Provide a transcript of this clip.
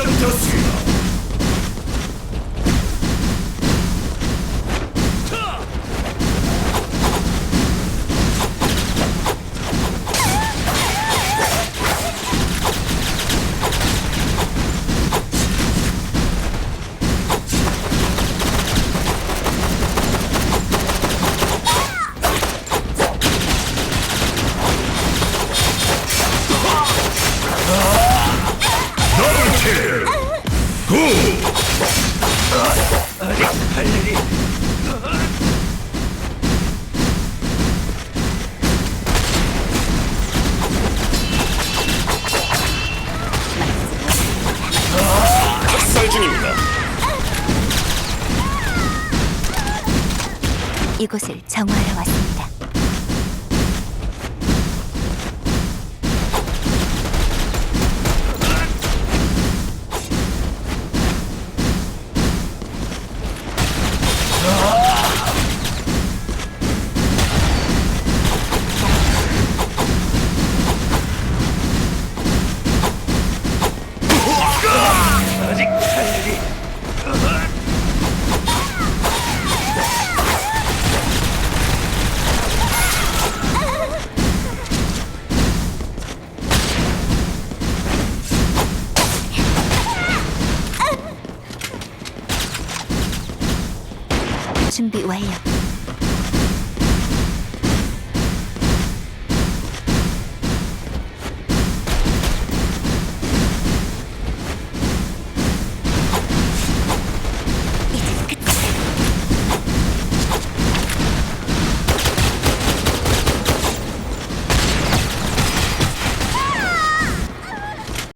작전투수 학살 중입니다. 이곳을 정화하러 왔습니다. Be way up.